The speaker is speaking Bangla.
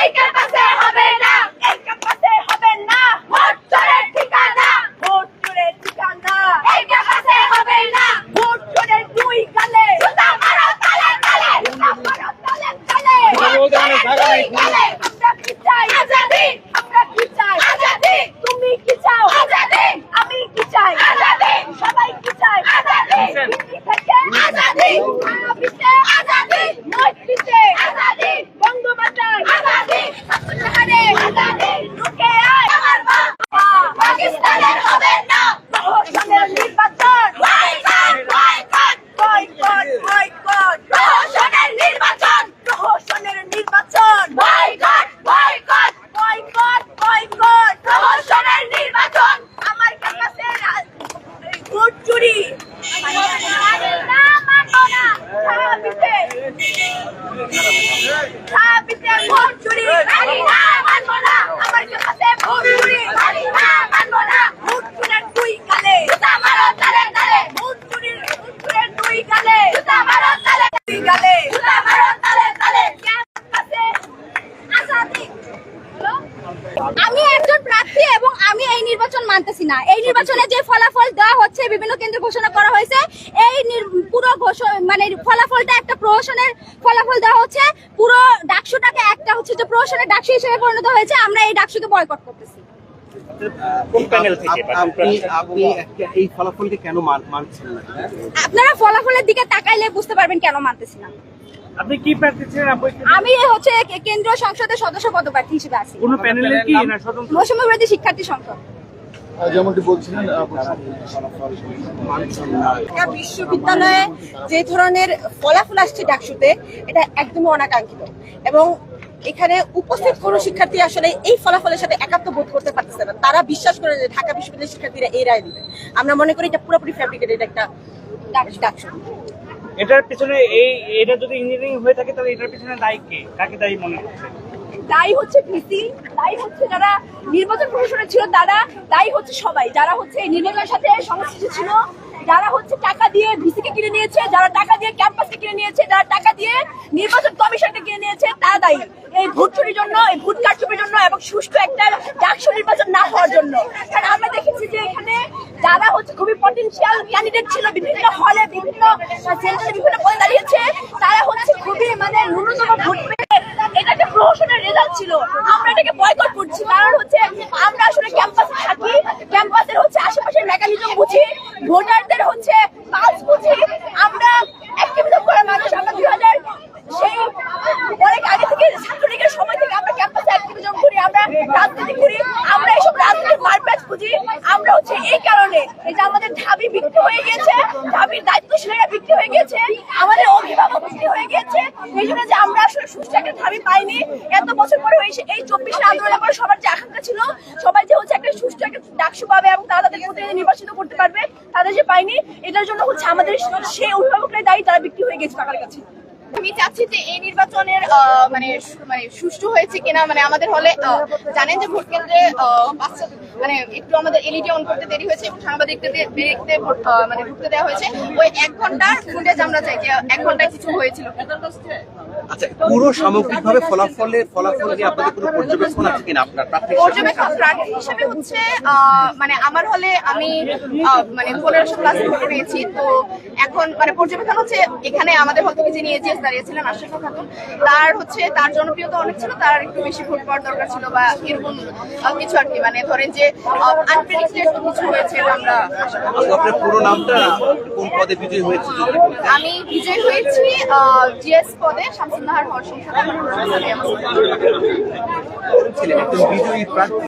এই ক্যাম্পাসে হবে না এই ক্যাম্পাসে হবে না ভোট চোরের ঠিকানা ভোট চোরের ঠিকানা এই ক্যাম্পাসে হবে না ভোট চোরের দুই গালে জুতা মারো তালে তালে জুতা মারো তালে তালে ভোট চোরের দুই গালে আমরা কি চাই আজাদি আমরা কি চাই আজাদি তুমি কি চাও আজাদি আমি কি চাই আজাদি সবাই কি চাই আজাদি দিল্লি থেকে আজাদি আরবিতে আজাদি মসজিদে আজাদি বঙ্গমাতায় আজাদি সত্যহারে আজাদি রুকে আয় আমার মা পাকিস্তানের হবে না প্রহসনের নির্বাচন বয়কট বয়কট বয়কট বয়কট প্রহসনের নির্বাচন প্রহসনের নির্বাচন বয়কট বয়কট বয়কট বয়কট প্রহসনের নির্বাচন আমার কাছে ভোট চুরি না মানবো না ছাব্বিশে ছাব্বিশে ভোট চুরি মানি না মানবো না আমার কাছে ভোট চুরি মানি না মানবো না ভোট চুরের দুই গালে জুতা মারো তালে তালে ভোট চুরির ভোট চুরের দুই গালে জুতা মারো তালে দুই গালে জুতা মারো তালে তালে ক্যাম্পাসে আজাদি আমি একজন প্রার্থী এবং আমি এই নির্বাচন মানতেছি না। এই নির্বাচনে যে ফলাফল দেওয়া হচ্ছে বিভিন্ন কেন্দ্রে ঘোষণা করা হয়েছে এই পুরো মানে ফলাফলটা একটা প্রহসনের ফলাফল দেওয়া হচ্ছে। পুরো ডাকসুটাকে একটা হচ্ছে যে প্রহসনের ডাকসু হিসেবে পরিণত হয়েছে আমরা এই ডাকসুকে বয়কট করতেছি। আপনারা ফলাফলের দিকে তাকাইলে বুঝতে পারবেন কেন মানতেছি না। আপনি কি প্রার্থী ছিলেন? আমি হচ্ছে কেন্দ্রীয় সংসদের সদস্য পদপ্রার্থী হিসেবে আছি। কোন প্যানেলের কি? না স্বতন্ত্র? বিরোধী শিক্ষার্থী সংসদ। যেমনটি বলছিলেন ঢাকা বিশ্ববিদ্যালয়ে যে ধরনের ফলাফল আসছে ডাকসুতে এটা একদমই অনাকাঙ্ক্ষিত। এবং এখানে উপস্থিত কোনো শিক্ষার্থী আসলে এই ফলাফলের সাথে একাত্ম বোধ করতে পারতেছে না। তারা বিশ্বাস করে যে ঢাকা বিশ্ববিদ্যালয়ের শিক্ষার্থীরা এই রায় দিবে। আমরা মনে করি এটা পুরোপুরি ফ্যাব্রিকেটেড একটা ডাকসু। এটার পিছনে এই এটা যদি ইঞ্জিনিয়ারিং হয়ে থাকে তাহলে এটার পিছনে দায়ী কে? কাকে দায়ী মনে হচ্ছে দায়ী হচ্ছে ভিসি, দায়ী হচ্ছে যারা নির্বাচন প্রশাসনে ছিল তারা, দায়ী হচ্ছে সবাই। যারা হচ্ছে নির্বাচনের সাথে সংশ্লিষ্ট ছিল, যারা হচ্ছে টাকা দিয়ে ভিসিকে কিনে নিয়েছে, যারা টাকা দিয়ে ক্যাম্পাসকে কিনে নিয়েছে, যারা টাকা দিয়ে নির্বাচন কমিশনকে কিনে নিয়েছে, তারা দায়ী। এই ভোট চুরির জন্য, এই ভোট কারচুপির জন্য এবং সুষ্ঠু একটা ডাকসু নির্বাচন না হওয়ার জন্য। কারণ আমরা দেখেছি যে এখানে যারা হচ্ছে খুবই পটেনশিয়াল ক্যান্ডিডেট ছিল, বিভিন্ন হলে বিভিন্ন সেন্টারে বিভিন্ন What আমরা হচ্ছে এই কারণে এই যে আমাদের ঢাবি বিক্রি হয়ে গিয়েছে ঢাবির দায়িত্বশীলেরা বিক্রি হয়ে গিয়েছে আমাদের অভিভাবক বিক্রি হয়ে গিয়েছে এই জন্য যে আমরা আসলে সুস্থ একটা ঢাবি পাইনি, এত বছর পরে এই চব্বিশের আন্দোলনের পরে সবার যে আকাঙ্ক্ষা ছিল, সবাই যে হচ্ছে একটা সুস্থ একটা ডাকসু পাবে এবং তারা তাদের প্রতিনিধি নির্বাচিত করতে পারবে, তাদের যে পাইনি, এটার জন্য হচ্ছে আমাদের সেই অভিভাবকরাই দায়ী, তারা বিক্রি হয়ে গেছে টাকার কাছে। আমি চাচ্ছি যে এই নির্বাচনের মানে মানে সুষ্ঠু হয়েছে কিনা মানে আমাদের হলে জানেন যে ভোট কেন্দ্রে মানে একটু আমাদের এলইডি অন করতে দেরি হয়েছে এবং সাংবাদিকদের মানে ঢুকতে দেওয়া হয়েছে। ওই এক ঘণ্টার ফুটেজ আমরা চাই যে এক ঘন্টায় কিছু হয়েছিল। আচ্ছা পুরো সামগ্রিকভাবে ফলাফলের ফলাফল নিয়ে আপনাদের কোনো পর্যবেক্ষণ আছে কিনা আপনার প্রাথমিক পর্যবেক্ষক প্রার্থী হিসেবে হচ্ছে মানে আমার হলে আমি মানে পনেরোশো প্লাস ভোট পেয়েছি। তো এখন মানে পর্যবেক্ষণ হচ্ছে এখানে আমাদের হল থেকে যিনি এজিএস দাঁড়িয়েছিলেন আশরাফা খাতুন তার হচ্ছে তার জনপ্রিয়তা অনেক ছিল তার একটু বেশি ভোট পাওয়ার দরকার ছিল বা এরকম কিছু আর কি। মানে ধরেন যে আনপ্রেডিক্টেড কিছু হয়েছে আমরা। আপু, আপনার পুরো নামটা কোন পদে বিজয়ী হয়েছে আমি বিজয়ী হয়েছি জিএস পদে শামসুন্নাহার একজন বিজয়ী প্রার্থী